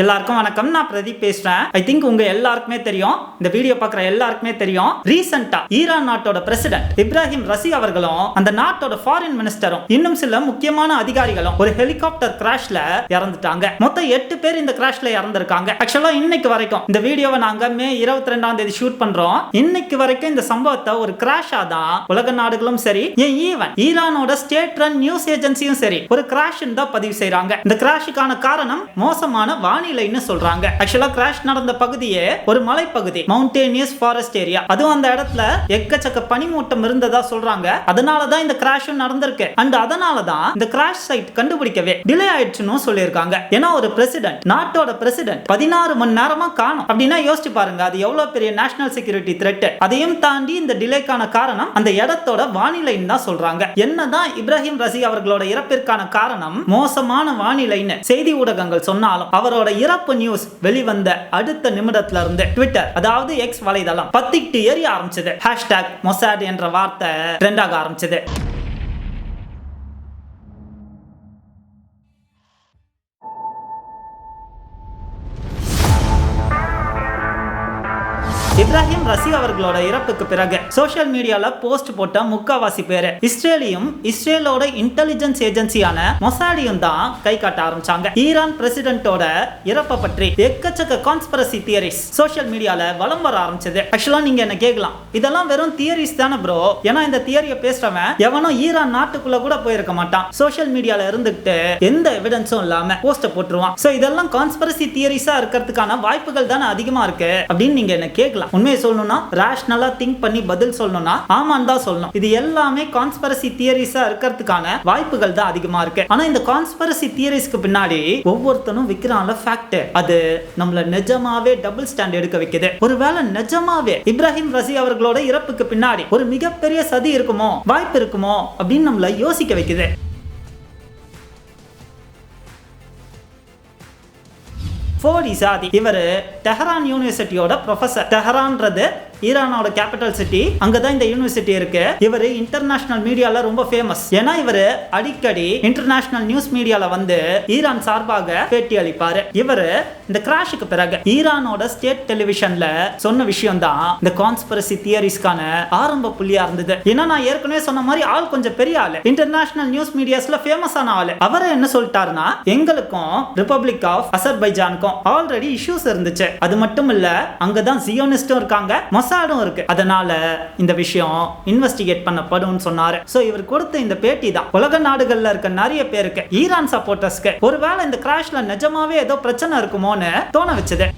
எல்லாருக்கும் வணக்கம். நான் பிரதீப் பேசுறேன். ஐ திங்க் உங்க எல்லாருக்குமே தெரியும். இந்த வீடியோ பார்க்குற எல்லாருக்குமே தெரியும். ரீசெண்டா ஈரான் நாட்டோட பிரசிடென்ட் இப்ராஹிம் ரசி அவர்களும் அந்த நாட்டோட ஃபாரின் மினிஸ்டரும் இன்னும் சில முக்கியமான அதிகாரிகளும் ஒரு ஹெலிகாப்டர் கிராஷ்ல இறந்துட்டாங்க. மொத்தம் எட்டு பேர் இந்த கிராஷ்ல இறந்திருக்காங்க. ஆக்சுவலா இன்னைக்கு வரைக்கும் இந்த வீடியோவை நாங்க மே இருபத்தி ரெண்டாம் தேதி ஷூட் பண்றோம். இன்னைக்கு வரைக்கும் இந்த சம்பவத்தை ஒரு கிராஷா தான் உலக நாடுகளும் சரி ஏன் ஈவன் ஈரானோட ஸ்டேட் ரன் நியூஸ் ஏஜென்சியும் சரி ஒரு கிராஷ் தான் பதிவு செய்யறாங்க இந்த கிராஷுக்கான காரணம் மோசமான வானிலைன்னு சொல்றாங்க? ஆக்சுவலா கிராஷ் நடந்த பகுதியே ஒரு மலைப்பகுதி மவுண்டேனியஸ் ஃபாரஸ்ட் ஏரியா அதுவும் அந்த இடத்துல எக்கச்சக்க பனிமூட்டம் இருந்ததா சொல்றாங்க. அதனால தான் இந்த கிராஷும் நடந்திருக்கு. அண்ட் அதனாலதான் இந்த கிராஷ் சைட் கண்டுபிடிக்கவே டிலே ஆயிடுச்சுன்னு சொல்லியிருக்காங்க. ஏன்னா ஒரு பிரசிடென்ட் நாட்டோட பிரசிடென்ட் பதினாறு மணி நேரமா காணும். அப்படின்னா யோசிச்சு பாருங்க அது எவ்வளவு பெரிய நேஷனல் செக்யூரிட்டி த்ரெட் அதையும் தாண்டி இந்த டிலேக்கான காரணம் அந்த இடத்தோட வானிலைன்னு தான் சொல்றாங்க. என்னதான் இப்ராஹிம் ரசி அவர்களோட இறப்பிற்கான காரணம் மோசமான வானிலைன்னு செய்தி ஊடகங்கள் சொன்னாலும் அவரோட இறப்பு நியூஸ் வெளிவந்த அடுத்த நிமிடத்துல இருந்து ட்விட்டர் அதாவது எக்ஸ் வலைதளம் பத்திட்டு எரிய ஆரம்பிச்சது. ஹேஷ்டாக் மொசாட் என்ற வார்த்தை ட்ரெண்ட் ஆக ஆரம்பிச்சது. இப்ராஹிம் அவர்களோட இறப்புக்கு பிறகு சோசியல் மீடியால போஸ்ட் போட்ட முக்காவாசி பேரு. இஸ்ரேலியும் இஸ்ரேலோட இன்டெலிஜென்ஸ் ஏஜென்சியான மொசாடியும் தான் கை காட்ட ஆரம்பிச்சாங்க. ஈரான் பிரசிடென்ட்டோட இறப்பை பற்றி எக்கச்சக்க கான்ஸ்பரசி தியரிஸ் சோசியல் மீடியால வலம் வர ஆரம்பிச்சது. ஆக்சுவலா நீங்க என்ன கேட்கலாம்? இதெல்லாம் வெறும் தியரிஸ் தானே ப்ரோ ஏன்னா இந்த தியரியை பேசுறவன் எவனும் ஈரான் நாட்டுக்குள்ள கூட போயிருக்க மாட்டான். சோசியல் மீடியால இருந்துகிட்டு எந்த எவிடன்ஸும் இல்லாம போஸ்ட போட்டுருவான். சோ இதெல்லாம் கான்ஸ்பரசி தியரிஸா இருக்கிறதுக்கான வாய்ப்புகள் தானே அதிகமா இருக்கு? அப்படின்னு நீங்க என்ன கேட்கலாம்? உண்மையை சொல்லணும்னா ரேஷனலா திங்க் பண்ணி பதில் சொல்லணும்னா ஆமான்னு தான் சொல்லணும். இது எல்லாமே கான்ஸ்பரசி தியரிஸா இருக்கிறதுக்கான வாய்ப்புகள் தான் அதிகமா இருக்கு. ஆனா இந்த கான்ஸ்பரசி தியரிஸ்க்கு பின்னாடி ஒவ்வொருத்தனும் விக்கிறான்ல ஃபேக்ட் அது நம்மள நிஜமாவே டபுள் ஸ்டாண்ட் எடுக்க வைக்குது. ஒருவேளை நிஜமாவே இப்ராஹிம் ரசி அவர்களோட இறப்புக்கு பின்னாடி ஒரு மிகப்பெரிய சதி இருக்குமோ வாய்ப்பு இருக்குமோ அப்படின்னு நம்மள யோசிக்க வைக்குது. ஃபோடி சாதி இவர் டெஹரான் யூனிவர்சிட்டியோட ப்ரொஃபசர் டெஹரான்றது ஈரானோட கேபிட்டல் சிட்டி அங்கதான் இந்த யூனிவர்சிட்டி இருக்கு. இவர் இன்டர்நேஷனல் மீடியால ரொம்ப ஃபேமஸ் ஏன்னா இவர் அடிக்கடி இன்டர்நேஷனல் நியூஸ் மீடியால வந்து ஈரான் சார்பாக பேட்டி அளிப்பாரு. இவர் இந்த கிராஷுக்கு பிறகு ஈரானோட ஸ்டேட் டெலிவிஷன்ல சொன்ன விஷயம் தான் இந்த கான்ஸ்பரசி தியரிஸ்க்கான ஆரம்ப புள்ளியா இருந்தது. ஏன்னா நான் ஏற்கனவே சொன்ன மாதிரி ஆள் கொஞ்சம் பெரிய ஆளு. இன்டர்நேஷனல் நியூஸ் மீடியாஸ்ல ஃபேமஸான ஆளு. அவர் என்ன சொல்லிட்டாருன்னா எங்களுக்கும் ரிப்பப்ளிக் ஆஃப் அசர்பைஜானுக்கும் ஆல்ரெடி இஷ்யூஸ் இருந்துச்சு. அது மட்டும் இல்ல அங்கதான் ஜியோனிஸ்டும் இருக்காங்க. மொசாடும் இருக்கு. அதனால இந்த விஷயம் இன்வெஸ்டிகேட் பண்ணப்படும் சொன்னாரு. சோ இவர் கொடுத்த இந்த பேட்டி தான். உலக நாடுகள்ல இருக்க நிறைய பேருக்கு ஈரான் சப்போர்ட்டர்ஸ்க்கு ஒருவேளை இந்த கிராஷ்ல நிஜமாவே ஏதோ பிரச்சனை இருக்குமோன்னு தோண வச்சது.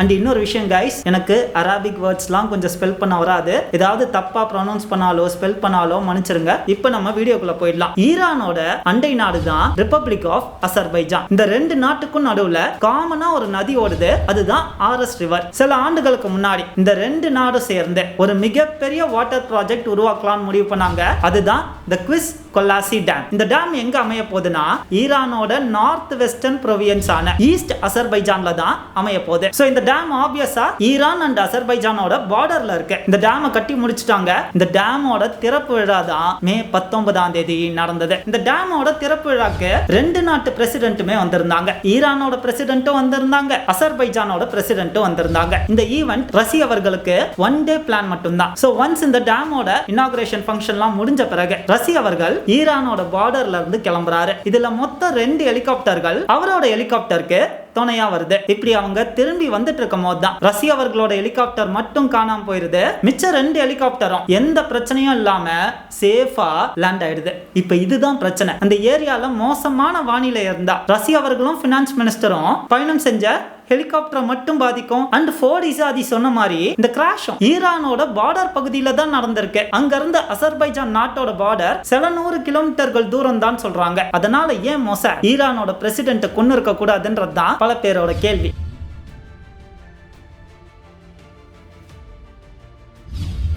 அண்ட் இன்னொரு விஷயம் கைஸ் எனக்கு அராபிக் வேர்ட்ஸ்லாம் கொஞ்சம் ஸ்பெல் பண்ண வராது. ஏதாவது தப்பா ப்ரொனவுன்ஸ் பண்ணாலோ ஸ்பெல் பண்ணாலோ மன்னிச்சிருங்க. இப்போ நம்ம வீடியோக்குள்ள போயிடலாம். ஈரானோட அண்டை நாடு தான் ரிப்பப்ளிக் ஆஃப் அசர்பைஜான் இந்த ரெண்டு நாட்டுக்கும் நடுவுல காமனா ஒரு நதி ஓடுது. அதுதான் ஆர்எஸ் ரிவர் சில ஆண்டுகளுக்கு முன்னாடி இந்த ரெண்டு நாடும் சேர்ந்து ஒரு மிகப்பெரிய வாட்டர் ப்ராஜெக்ட் உருவாக்கலாம்னு முடிவு பண்ணாங்க. அதுதான் த குவிஸ் கொல்லாசி டேம் இந்த டேம் எங்க அமைய போகுதுன்னா ஈரானோட நார்த் வெஸ்டர்ன் ப்ரொவியன்ஸ் ஆன ஈஸ்ட் அசர்பைஜான்ல தான் அமைய போகுது ஸோ இந்த டேம் ஆப்வியஸா ஈரான் அண்ட் அசர்பைஜானோட பார்டர்ல இருக்கு. இந்த டேமை கட்டி முடிச்சிட்டாங்க. இந்த டேமோட திறப்பு விழா தான் மே பத்தொன்பதாம் தேதி நடந்தது. இந்த டேமோட திறப்பு விழாக்கு ரெண்டு நாட்டு பிரசிடென்ட்டுமே வந்திருந்தாங்க. ஈரானோட பிரசிடென்ட்டும் வந்திருந்தாங்க. அசர்பைஜானோட பிரசிடென்ட்டும் வந்திருந்தாங்க. இந்த ஈவெண்ட் ரசி அவர்களுக்கு ஒன் டே பிளான் மட்டும்தான். ஸோ ஒன்ஸ் இந்த டேமோட இனாகிரேஷன் ஃபங்க்ஷன்லாம் முடிஞ்ச பிறகு ரசி அவர்கள் ஈரானோட பார்டர்ல இருந்து கிளம்புறாரு. இதுல மொத்தம் ரெண்டு ஹெலிகாப்டர்கள் அவரோட ஹெலிகாப்டருக்கு துணையா வருது. இப்படி அவங்க திரும்பி வந்துட்டு இருக்கும் போது தான் ரசி அவர்களோட ஹெலிகாப்டர் மட்டும் காணாம போயிருது. மிச்ச ரெண்டு ஹெலிகாப்டரும் எந்த பிரச்சனையும் இல்லாம சேஃபா லேண்ட் ஆயிடுது. இப்ப இதுதான் பிரச்சனை. அந்த ஏரியால மோசமான வானிலை இருந்தா ரசி அவர்களும் பினான்ஸ் மினிஸ்டரும் பயணம் செஞ்ச ஹெலிகாப்டரை மட்டும் பாதிக்கும். அண்ட் ஃபோர்ட் இசாதி சொன்ன மாதிரி இந்த கிராஷும் ஈரானோட பார்டர் பகுதியில தான் நடந்திருக்கு. அங்க இருந்து அசர்பைஜான் நாட்டோட பார்டர் சில நூறு கிலோமீட்டர்கள் தூரம் தான் சொல்றாங்க. அதனால ஏன் மோச? ஈரானோட பிரசிடென்ட் கொண்டு இருக்க கூடாதுன்றது தான் பல பேரோட கேள்வி.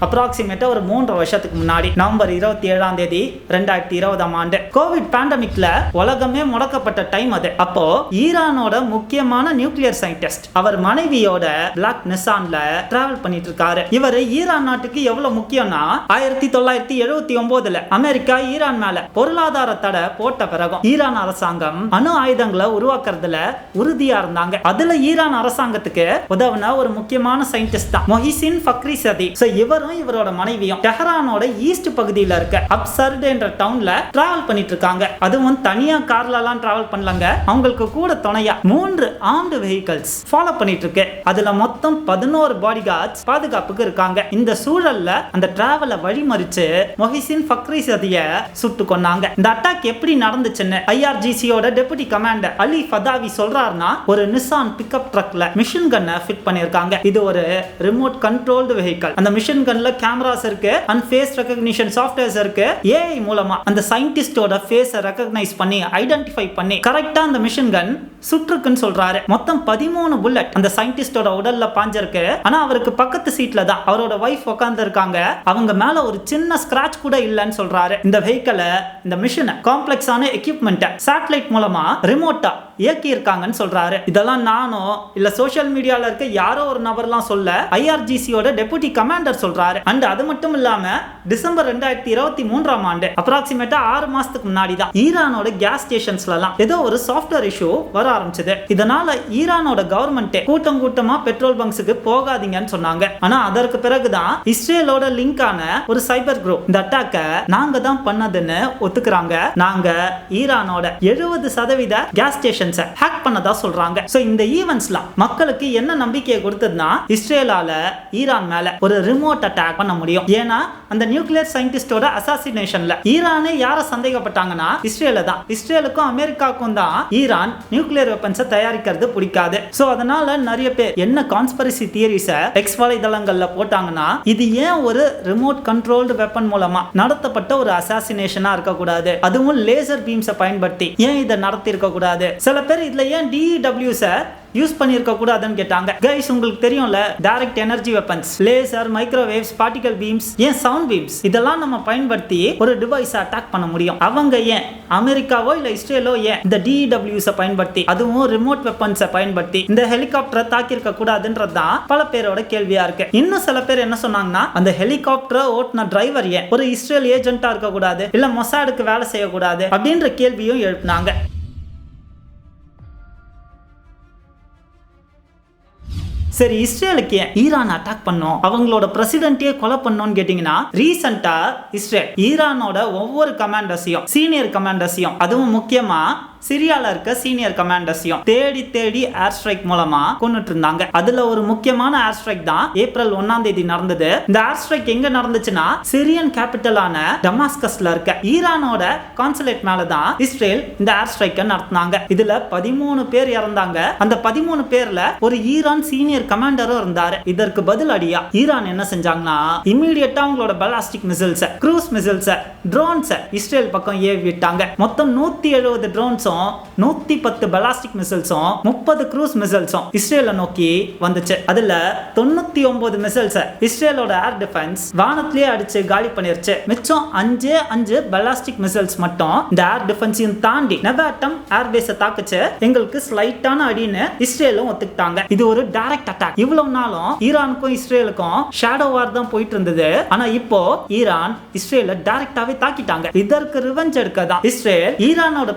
அப்ராக்சிமேட்டா ஒரு மூன்று வருஷத்துக்கு முன்னாடி நவம்பர் இருபத்தி ஏழாம் தேதி ரெண்டாயிரத்தி இருபதாம் ஆண்டு. கோவிட் பேண்டமிக்ல உலகமே முடக்கப்பட்ட டைம் அது. அப்போ ஈரானோட முக்கியமான நியூக்ளியர் சயின்டிஸ்ட் அவர் மனைவியோட பிளாக் நிசான்ல டிராவல் பண்ணிட்டு இருக்காரு இவர் ஈரான் நாட்டுக்கு எவ்வளவு முக்கியம்னா ஆயிரத்தி தொள்ளாயிரத்தி எழுபத்தி ஒன்பதுல அமெரிக்கா ஈரான் மேல பொருளாதார தடை போட்ட பிறகும் ஈரான் அரசாங்கம் அணு ஆயுதங்களை உருவாக்குறதுல உறுதியா இருந்தாங்க. அதுல ஈரான் அரசாங்கத்துக்கு உதவுன ஒரு முக்கியமான சயின்டிஸ்ட் தான். மொஹிசின் ஃபக்ரி சதி இவரும் இவரும் இவரோட மனைவியும் டெஹரானோட ஈஸ்ட் பகுதியில இருக்க அப்சர்டு என்ற டவுன்ல டிராவல் பண்ணிட்டு இருக்காங்க அதுவும் தனியா கார்ல எல்லாம் டிராவல் பண்ணலங்க. அவங்களுக்கு கூட துணையா மூன்று ஆம்டு வெஹிக்கல்ஸ் ஃபாலோ பண்ணிட்டு இருக்கு அதுல மொத்தம் பதினோரு பாடி கார்ட்ஸ் பாதுகாப்புக்கு இருக்காங்க. இந்த சூழல்ல அந்த டிராவலை வழிமறிச்சு மொஹிசின் ஃபக்ரி சதிய சுட்டு கொன்னாங்க. இந்த அட்டாக் எப்படி நடந்துச்சுன்னு ஐஆர்ஜிசியோட டெபுட்டி கமாண்டர் அலி ஃபதாவி சொல்றாருன்னா ஒரு நிசான் பிக்கப் ட்ரக்ல மிஷின் கன்னை ஃபிட் பண்ணியிருக்காங்க இது ஒரு ரிமோட் கண்ட்ரோல்டு வெஹிக்கல் அந்த மிஷின் கன்ல கேமராஸ் இருக்கு அண்ட் ஃபேஸ் ரெகக்னிஷன் சாஃப்ட்வேர்ஸ் இருக்கு. ஏஐ மூலமா அந்த சயின்டிஸ்டோட ஃபேஸை ரெகக்னைஸ் பண்ணி ஐடென்டிஃபை பண்ணி கரெக்டா அந்த மிஷின் கன் சுற்றுக்குன்னு சொல்றாரு. மொத்தம் பதிமூணு புல்லட் அந்த சயின்டிஸ்டோட உடல்ல பாஞ்சிருக்கு. ஆனா அவருக்கு பக்கத்து சீட்ல தான் அவரோட ஒய்ஃப் உட்கார்ந்து இருக்காங்க அவங்க மேல ஒரு சின்ன ஸ்கிராச் கூட இல்லைன்னு சொல்றாரு. இந்த வெஹிக்கலை இந்த மிஷினை காம்ப்ளெக்ஸான எக்யூப்மெண்ட்டை சேட்டலைட் மூலமா ரிமோட்டா இயக்கியிருக்காங்கன்னு சொல்கிறாரு இதெல்லாம் நானோ இல்லை சோஷியல் மீடியாவில் இருக்க யாரோ ஒரு நபர்லாம் சொல்ல ஐஆர்ஜிசியோட டெபுட்டி கமாண்டர் சொல்கிறாரு அண்ட் அது மட்டும் இல்லாமல் டிசம்பர் ரெண்டாயிரத்தி இருபத்தி மூன்றாம் ஆண்டு அப்ராக்சிமேட்டா ஆறு மாதத்துக்கு முன்னாடி தான் ஈரானோட கேஸ் ஸ்டேஷன்ஸ்லாம் ஏதோ ஒரு சாஃப்ட்வேர் இஷ்யூ வர ஆரம்பிச்சது. இதனால் ஈரானோட கவர்மெண்ட்டே கூட்டம் கூட்டமாக பெட்ரோல் பங்க்ஸுக்கு போகாதீங்கன்னு சொன்னாங்க. ஆனால் அதற்கு பிறகுதான் இஸ்ரேலோட லிங்கான ஒரு சைபர் குரூப் இந்த அட்டாக்கை நாங்கள் தான் பண்ணதுன்னு ஒத்துக்கிறாங்க. நாங்கள் ஈரானோட எழுபது சதவீத கேஸ் ஸ்டேஷன் இன்டெலிஜென்ஸை ஹேக் பண்ணதா சொல்றாங்க. ஸோ இந்த ஈவெண்ட்ஸ்லாம் மக்களுக்கு என்ன நம்பிக்கையை கொடுத்ததுன்னா இஸ்ரேலால ஈரான் மேல ஒரு ரிமோட் அட்டாக் பண்ண முடியும். ஏன்னா அந்த நியூக்ளியர் சயின்டிஸ்டோட அசாசினேஷன்ல ஈரானே யாரை சந்தேகப்பட்டாங்கன்னா இஸ்ரேல தான். இஸ்ரேலுக்கும் அமெரிக்காவுக்கும் தான் ஈரான் நியூக்ளியர் வெப்பன்ஸை தயாரிக்கிறது பிடிக்காது. ஸோ அதனால நிறைய பேர் என்ன கான்ஸ்பரசி தியரிஸை எக்ஸ் வலைதளங்கள்ல போட்டாங்கன்னா இது ஏன் ஒரு ரிமோட் கண்ட்ரோல்டு வெப்பன் மூலமா நடத்தப்பட்ட ஒரு அசாசினேஷனா இருக்கக்கூடாது? அதுவும் லேசர் பீம்ஸை பயன்படுத்தி ஏன் இதை நடத்தி இருக்கக்கூடாது சில பேர் இதுல ஏன் டிடபிள்யூஸை யூஸ் பண்ணியிருக்க கூடாதுன்னு கேட்டாங்க. கைஸ் உங்களுக்கு தெரியும்ல direct energy weapons laser microwaves particle beams ஏன் சவுண்ட் பீம்ஸ் இதெல்லாம் நம்ம பயன்படுத்தி ஒரு டிவைஸ் அட்டாக் பண்ண முடியும். அவங்க ஏன் அமெரிக்காவோ இல்ல இஸ்ரேலோ ஏன் இந்த டிஇடபிள்யூஸை பயன்படுத்தி அதுவும் ரிமோட் வெப்பன்ஸை பயன்படுத்தி இந்த ஹெலிகாப்டரை தாக்கியிருக்க கூடாதுன்றது தான் பல பேரோட கேள்வியா இருக்கு. இன்னும் சில பேர் என்ன சொன்னாங்கன்னா அந்த ஹெலிகாப்டரை ஓட்டின டிரைவர் ஏன்? ஒரு இஸ்ரேல் ஏஜென்ட்டா இருக்கக்கூடாது இல்லை இல்ல மொசாடுக்கு வேலை செய்யக்கூடாது அப்படின்ற கேள்வியும் எழுப்பினாங்க. சரி இஸ்ரேலுக்கு ஏன் ஈரான் அட்டாக் பண்ணோம்? அவங்களோட பிரசிடென்ட்டே கொலை பண்ணோம்னு கேட்டிங்கன்னா ரீசெண்டா இஸ்ரேல் ஈரானோட ஒவ்வொரு கமாண்டர்ஸையும் சீனியர் கமாண்டர்ஸையும் அதுவும் முக்கியமா சிரியால இருக்க சீனியர் கமாண்டர்ஸையும் தேடி தேடி ஏர் ஸ்ட்ரைக் மூலமா கொண்டுட்டு இருந்தாங்க அதுல ஒரு முக்கியமான ஏர் ஸ்ட்ரைக் தான் ஏப்ரல் ஒன்னாம் தேதி நடந்தது. இந்த ஏர் ஸ்ட்ரைக் எங்க நடந்துச்சுன்னா சிரியன் கேபிட்டலான டமாஸ்கஸ்ல இருக்க ஈரானோட கான்சுலேட் மேலதான் இஸ்ரேல் இந்த ஏர் ஸ்ட்ரைக்கை நடத்தினாங்க. இதுல பதிமூணு பேர் இறந்தாங்க. அந்த பதிமூணு பேர்ல ஒரு ஈரான் சீனியர் கமாண்டரும் இருந்தாரு. இதற்கு பதில் அடியா ஈரான் என்ன செஞ்சாங்கன்னா இம்மீடியட்டா அவங்களோட ballistic missiles cruise missiles drones Israel பக்கம் ஏவி விட்டாங்க மொத்தம் நூத்தி எழுபது ட்ரோன்ஸ் ட்ரோன்ஸும் நூத்தி பத்து பெலாஸ்டிக் மிசில்ஸும் முப்பது க்ரூஸ் மிசல்ஸும் இஸ்ரேலை நோக்கி வந்துச்சு. அதுல தொண்ணூத்தி ஒன்பது மிசில்ஸ் இஸ்ரேலோட ஏர் டிஃபென்ஸ் வானத்திலேயே அடிச்சு காலி பண்ணிருச்சு. மிச்சம் அஞ்சே அஞ்சு பெலாஸ்டிக் மிசில்ஸ் மட்டும் இந்த ஏர் டிஃபென்ஸையும் தாண்டி நெவாட்டம் ஏர் பேஸை தாக்குச்சு. எங்களுக்கு ஸ்லைட்டான அடின்னு இஸ்ரேலும் ஒத்துக்கிட்டாங்க. இது ஒரு டைரக்ட் அட்டாக். இவ்வளவு நாளும் ஈரானுக்கும் இஸ்ரேலுக்கும் ஷேடோ வார் தான் போயிட்டு இருந்தது. ஆனா இப்போ ஈரான் இஸ்ரேல டைரக்டாவே தாக்கிட்டாங்க. இதற்கு ரிவெஞ்ச் எடுக்க தான் இஸ்ரேல் ஈரானோட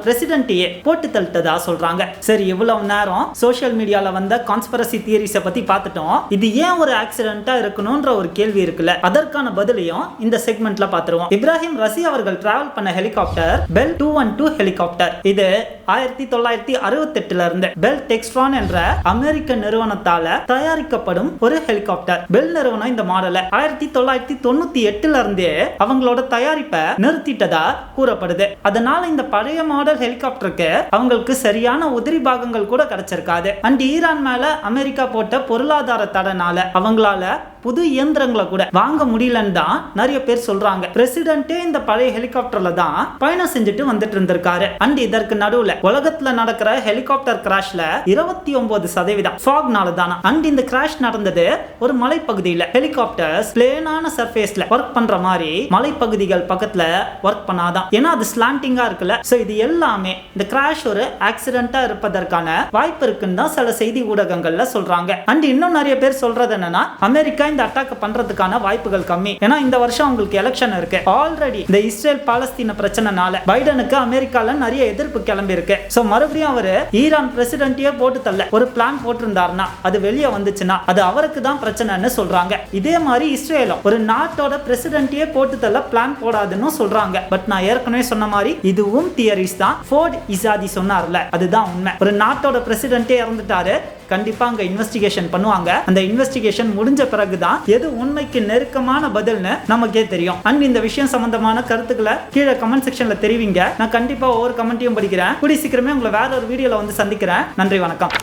பிரசிடென்ட்டையே போட்டு தள்ளிட்டதா சொல்றாங்க. சரி இவ்வளவு நேரம் சோசியல் மீடியால வந்த கான்ஸ்பரசி தியரிஸ பத்தி பார்த்துட்டோம். இது ஏன் ஒரு ஆக்சிடென்ட்டா இருக்கணும்ன்ற ஒரு கேள்வி இருக்குல்ல. அதற்கான பதிலையும் இந்த செக்மெண்ட்ல பார்த்துருவோம். இப்ராஹிம் ரசி அவர்கள் டிராவல் பண்ண helicopter Bell two one two helicopter இது ஆயிரத்தி தொள்ளாயிரத்தி அறுபத்தி எட்டுல இருந்து பெல் டெக்ஸ்ட்ரான் என்ற அமெரிக்க நிறுவனத்தால தயாரிக்கப்படும் ஒரு ஹெலிகாப்டர் பெல் நிறுவனம் இந்த மாடலை ஆயிரத்தி தொள்ளாயிரத்தி தொண்ணூத்தி எட்டுல இருந்தே அவங்களோட தயாரிப்பை நிறுத்திட்டதா கூறப்படுது. அதனால இந்த பழைய மாடல் ஹெலிகாப்டர் ஹெலிகாப்டருக்கு அவங்களுக்கு சரியான உதிரி பாகங்கள் கூட கிடைச்சிருக்காது. அண்ட் ஈரான் மேல அமெரிக்கா போட்ட பொருளாதார தடனால அவங்களால புது இயந்திரங்களை கூட வாங்க முடியலன்னு தான் நிறைய பேர் சொல்றாங்க. பிரசிடென்ட்டே இந்த பழைய ஹெலிகாப்டர்ல தான் பயணம் செஞ்சுட்டு வந்துட்டு இருந்திருக்காரு. அண்ட் இதற்கு நடுவுல உலகத்துல நடக்கிற ஹெலிகாப்டர் கிராஷ்ல இருபத்தி ஒன்பது சதவீதம் ஃபாக்னால தானா அண்ட் இந்த கிராஷ் நடந்தது ஒரு மலைப்பகுதியில. ஹெலிகாப்டர்ஸ் பிளேனான சர்ஃபேஸ்ல ஒர்க் பண்ற மாதிரி மலைப்பகுதிகள் பக்கத்துல ஒர்க் பண்ணாதான். ஏன்னா அது ஸ்லாண்டிங்கா இருக்குல்ல. சோ இது எல்லாமே இந்த கிராஷ் ஒரு ஆக்சிடென்ட்டா இருப்பதற்கான வாய்ப்பு இருக்குன்னு தான் சில செய்தி ஊடகங்கள்ல சொல்றாங்க. அண்ட் இன்னும் நிறைய பேர் சொல்றது என்னன்னா அமெரிக்கா இந்த அட்டாக் பண்றதுக்கான வாய்ப்புகள் கம்மி. ஏன்னா இந்த வருஷம் உங்களுக்கு எலெக்ஷன் இருக்கு. ஆல்ரெடி இந்த இஸ்ரேல் பாலஸ்தீன பிரச்சனைனால பைடனுக்கு அமெரிக்கால நிறைய எதிர்ப்பு கிளம்பி இருக்கு சோ மறுபடியும் அவரு ஈரான் பிரசிடென்ட்டையே போட்டு தள்ள ஒரு பிளான் போட்டிருந்தாருன்னா அது வெளியே வந்துச்சுன்னா அது அவருக்கு தான் பிரச்சனைன்னு சொல்றாங்க. இதே மாதிரி இஸ்ரேலும் ஒரு நாட்டோட பிரசிடென்ட்டையே போட்டு தள்ள பிளான் போடாதுன்னு சொல்றாங்க. பட் நான் ஏற்கனவே சொன்ன மாதிரி இதுவும் தியரிஸ் தான். ஃபோர்ட் இசாதி சொன்னார்ல அதுதான் உண்மை. ஒரு நாட்டோட பிரசிடென்ட்டே இறந்துட்டாரு கண்டிப்பா அங்க இன்வெஸ்டிகேஷன் பண்ணுவாங்க. அந்த இன்வெஸ்டிகேஷன் முடிஞ்ச பிறகுதான் எது உண்மைக்கு நெருக்கமான பதில்னு நமக்கே தெரியும். அண்ட் இந்த விஷயம் சம்பந்தமான கருத்துக்களை கீழே கமெண்ட் செக்ஷன்ல தெரிவிங்க. நான் கண்டிப்பா ஒவ்வொரு கமெண்ட்டையும் படிக்கிறேன். கூடி சீக்கிரமே உங்களை வேற ஒரு வீடியோல வந்து சந்திக்கிறேன். நன்றி வணக்கம்.